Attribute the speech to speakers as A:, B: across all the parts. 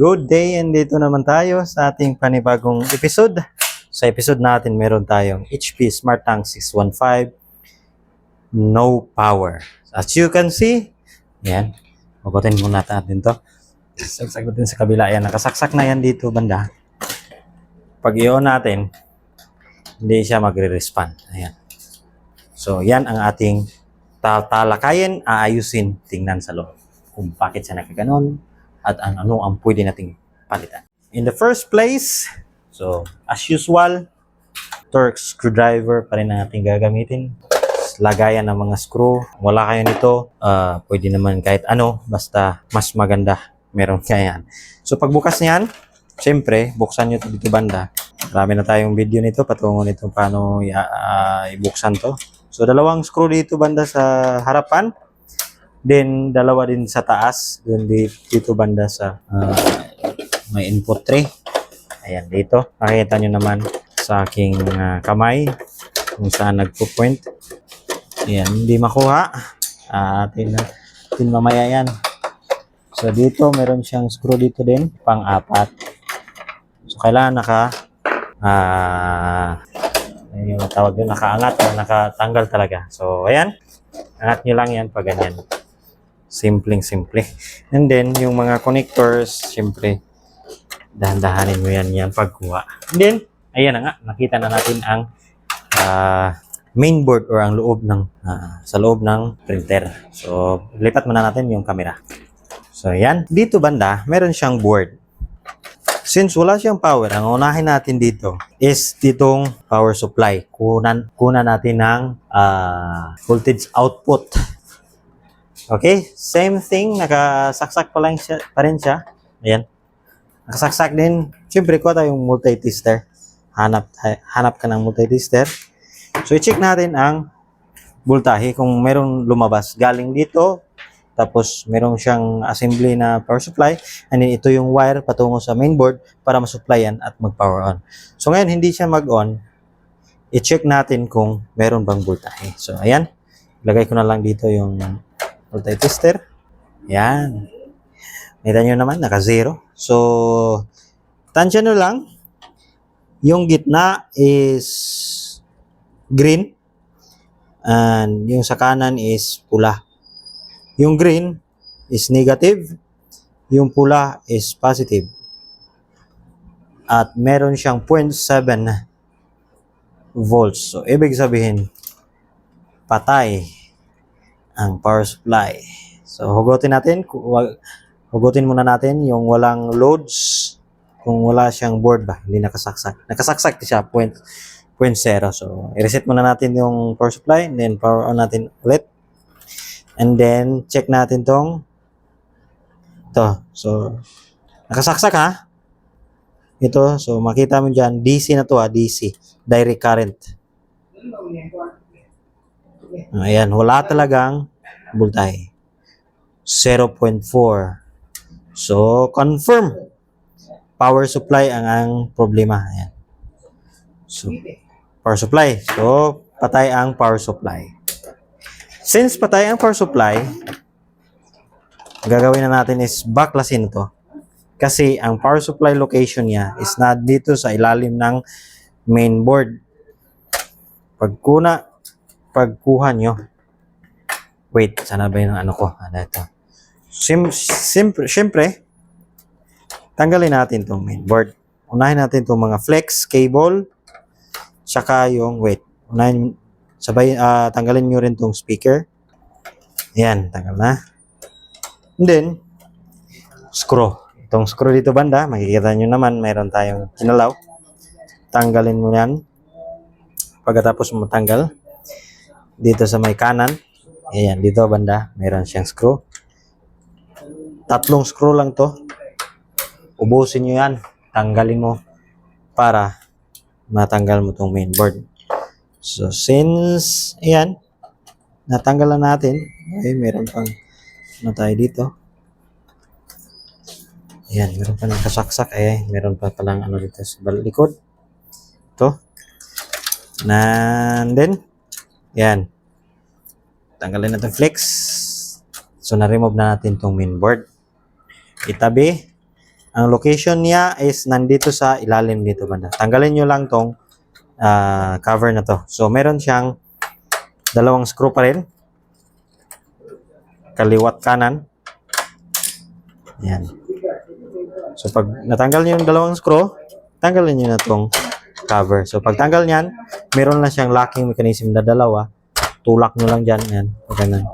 A: Good day and dito naman tayo sa ating panibagong episode. Sa episode natin meron tayong HP Smart Tank 615 No Power. As you can see, yan. Magutin muna natin to. Saksak natin sa kabila. Yan, nakasaksak na yan dito banda. Pag i-on natin, hindi siya magre-respond. Ayan. So, yan ang ating tatalakayin, aayusin, tingnan sa loob. Kung bakit siya nakaganon, at ano ang pwede nating palitan. In the first place, so as usual, Torx screwdriver pa rin ang ating gagamitin. Lagayan ng mga screw. Wala kayo nito, ah, pwede naman kahit ano, basta mas maganda. Meron kaya yan. So pagbukas niyan, syempre, buksan nyo ito dito banda. Marami na tayong video nito, patungo nito paano ah, ibuksan to. So dalawang screw dito banda sa harapan. Then, dalawa din sa taas. Doon di- dito banda sa ah, may input tray. Ayan, dito. Makikita nyo naman sa aking ah, kamay kung saan nagpo-point. Ayan, hindi makuha. Ah, atin, atin mamaya yan. So, dito, meron siyang screw dito din, pang-apat. So, kailangan naka, ah, ano yung tawag doon, nakaangat o nakatanggal talaga. So, ayan. Angat nyo lang yan pag ganyan. Simpleng simple. And then, yung mga connectors, siyempre, dahan-dahanin mo yan yan pagkuha. And then, ayan na nga, nakita na natin ang ah, main board or ang loob ng, ah, sa loob ng printer. So, lipat muna natin yung camera. So, yan. Dito banda, meron siyang board. Since wala siyang power, ang unahin natin dito is ditong power supply. Kunan, kunan natin ng ah, voltage output. Okay, same thing, nakasaksak pa lang siya, pa rin siya. Ayan. Nakasaksak din. Siyempre, kuha tayong multi-tester. Hanap, hanap ka ng multi-tester. So, i-check natin ang voltahe kung merong lumabas galing dito. Tapos, merong siyang assembly na power supply. And then, ito yung wire patungo sa mainboard para masupplyan at mag-power on. So, ngayon, hindi siya mag-on. I-check natin kung meron bang voltahe. So, ayan. Lagay ko na lang dito yung multi-tester. Yan. Kita nyo naman, naka-zero. So, tansya nyo lang, yung gitna is green and yung sa kanan is pula. Yung green is negative, yung pula is positive. At meron siyang 0.7 volts. So, ibig sabihin, patay ang power supply. So, hugutin natin. Hugutin muna natin yung walang loads. Kung wala siyang board ba, hindi nakasaksak. Nakasaksak siya, point, point zero. So, i-reset muna natin yung power supply, and then power on natin ulit. And then, check natin tong ito. So, nakasaksak ha. Ito, so makita mo dyan, DC na to ha, DC. Direct current. Ayan, wala talagang voltahe. 0.4. So, confirm. Power supply ang ang problema. Ayan. So, power supply. So, patay ang power supply. Since patay ang power supply, gagawin na natin is backlasin ito. Kasi ang power supply location niya is na dito sa ilalim ng main board. Pagkuna, pagkuha nyo, wait, sana ba yung ano ko? Ano ito? Sim, sim, siyempre, tanggalin natin itong main board. Unahin natin itong mga flex, cable, tsaka yung, wait, unahin, sabay, ah, tanggalin nyo rin itong speaker. Ayan, tanggal na. And then, screw. Itong screw dito banda, makikita nyo naman, mayroon tayong kinalaw. Tanggalin mo yan. Pagkatapos mo tanggal, dito sa may kanan, ayan, dito banda, mayroon siyang screw. Tatlong screw lang to. Ubusin nyo yan. Tanggalin mo para matanggal mo tong main board. So, since, ayan, natanggal na natin, okay, meron pang, ano tayo dito. Ayan, meron pa ng kasaksak, eh, meron pa palang ano dito sa likod. Ito. And then, yan. Tanggalin natin flex. So, na-remove na natin tong main board. Itabi. Ang location niya is nandito sa ilalim dito banda. Tanggalin nyo lang tong ah, cover na to. So, meron siyang dalawang screw pa rin. Kaliwat kanan. Yan. So, pag natanggal nyo yung dalawang screw, tanggalin nyo na tong cover. So, pag tanggal niyan, meron na siyang locking mechanism na dalawa. Tulak nyo lang dyan. Yan. Ganun.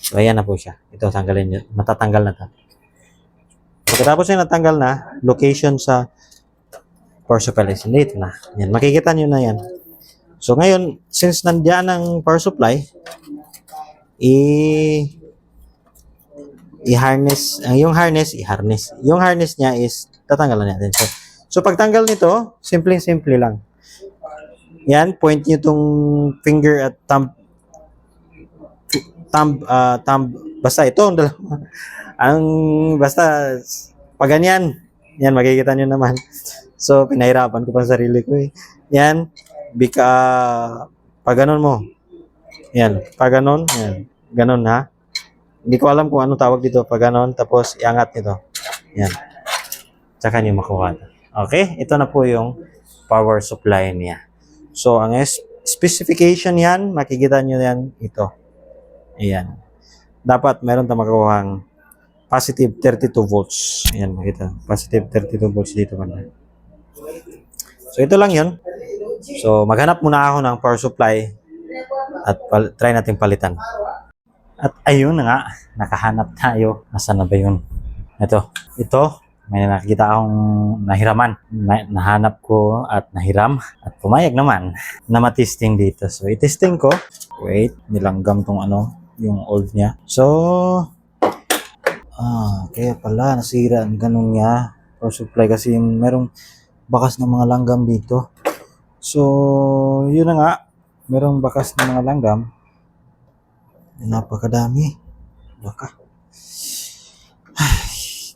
A: So, ayan na po siya. Ito, tanggalin nyo. Matatanggal na to. Pagkatapos niya natanggal na, location sa power supply is dito na. Yan, makikita nyo na yan. So ngayon, since nandiyan ang power supply, i i-harness, ang yung harness, i-harness. Yung harness niya is tatanggalan natin. So, so pagtanggal nito, simple-simple lang. Yan, point nyo tong finger at thumb thumb, ah, thumb, basta ito, ang dalawa. Ang, basta, pag ganyan, yan, makikita nyo naman. So, pinahirapan ko pa sarili ko eh. Yan, bika, pag ganun mo. Yan, pag ganun, yan, ganun ha. Hindi ko alam kung ano tawag dito, pag ganun, tapos iangat nito. Yan. Tsaka nyo makuha. Okay, ito na po yung power supply niya. So, ang specification yan, makikita nyo yan, ito. Ayan. Dapat meron tayong makuhang positive 32 volts. Ayan, makita. Positive 32 volts dito banda. So, ito lang yun. So, maghanap muna ako ng power supply at pal- try natin palitan. At ayun na nga, nakahanap tayo. Nasaan na ba yun? Ito. Ito, may nakikita akong nahiraman. Na- nahanap ko at nahiram at pumayag naman na matisting dito. So, itesting ko. Wait, nilanggam tong ano, yung old niya. So, ah, kaya pala nasira ang ganun niya. Power supply kasi merong bakas ng mga langgam dito. So, yun na nga. Merong bakas ng mga langgam. Napakadami. Baka.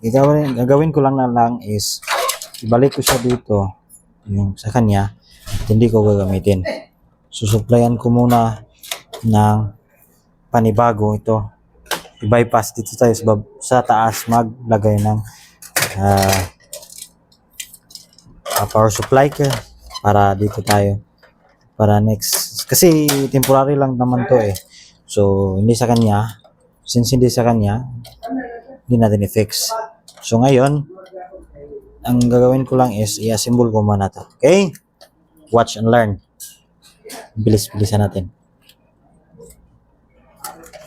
A: Gagawin, gagawin ko lang na lang is ibalik ko siya dito yung sa kanya hindi ko gagamitin. Susuplayan ko muna ng panibago ito. I-bypass dito tayo sa, sa taas maglagay ng ah, ah, power supply ka para dito tayo para next. Kasi temporary lang naman to eh. So hindi sa kanya. Since hindi sa kanya hindi natin i-fix. So ngayon ang gagawin ko lang is i-assemble ko muna to. Okay? Watch and learn. Bilis bilisan natin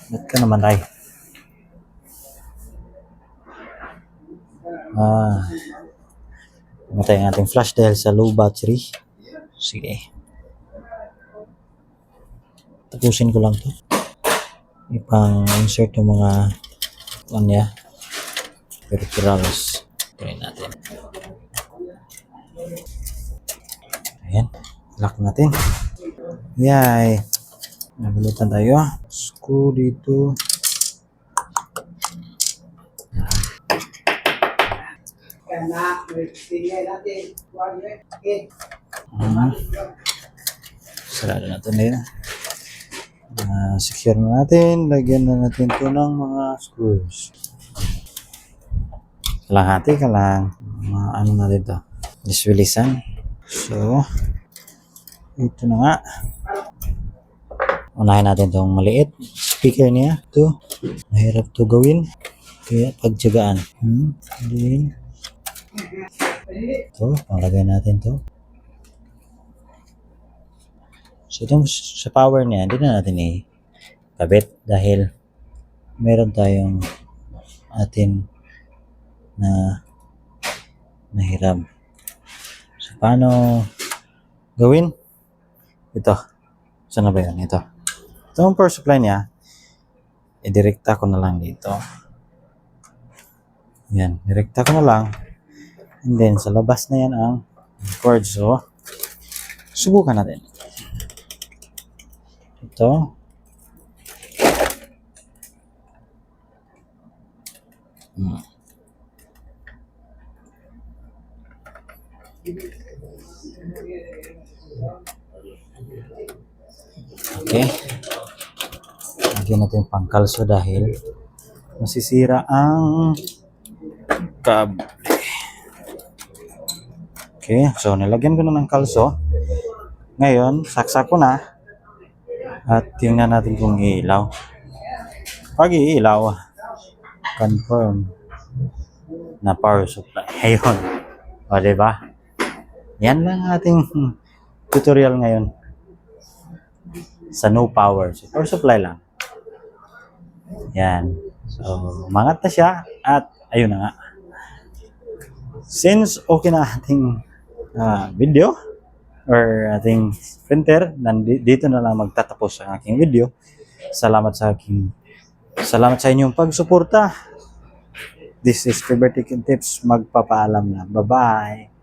A: ba't ka naman ay ah Matay ang ating flash dahil sa low battery. Sige. Tapusin ko lang to. Ipang insert yung mga ano niya. Peripherals. Try natin. Ayan. Lock natin. Yay. Nabulitan tayo. Screw dito. Mhm. Sarado natin din. Ah, secure na natin. Lagyan na natin to ng mga screws. Kalahati ka lang. Mga ano na dito. Diswilisan. So, ito na nga. Unahin natin tong maliit. Speaker niya. Ito. Mahirap to gawin. Kaya pagtsagaan. Hmm. Din. Ito. Panglagay natin to. So, itong sa power niya, hindi na natin i-kabit dahil meron tayong atin na nahiram. So, paano gawin? Ito. Saan na ba yun? Ito. Ito ang power supply niya. I-directa ko na lang dito. Yan. Direkta ko na lang. And then, sa labas na yan ang cord. So, subukan natin. Ito. Hmm. Okay. Lagyan natin pangkalso dahil masisira ang kable. Okay, so nilagyan ko na ng kalso. Ngayon, saksak ko na. At tingnan natin kung iilaw. Pag iilaw, confirm na power supply. Ayun. O, diba? Yan lang ang ating tutorial ngayon. Sa no power. So, power supply lang. Yan. So, umangat na siya. At, ayun na nga. Since okay na ating ah, video or ating printer, dito na lang magtatapos ang aking video. Salamat sa aking salamat sa inyong pagsuporta. This is Liberty Tips. Magpapaalam na. Bye-bye.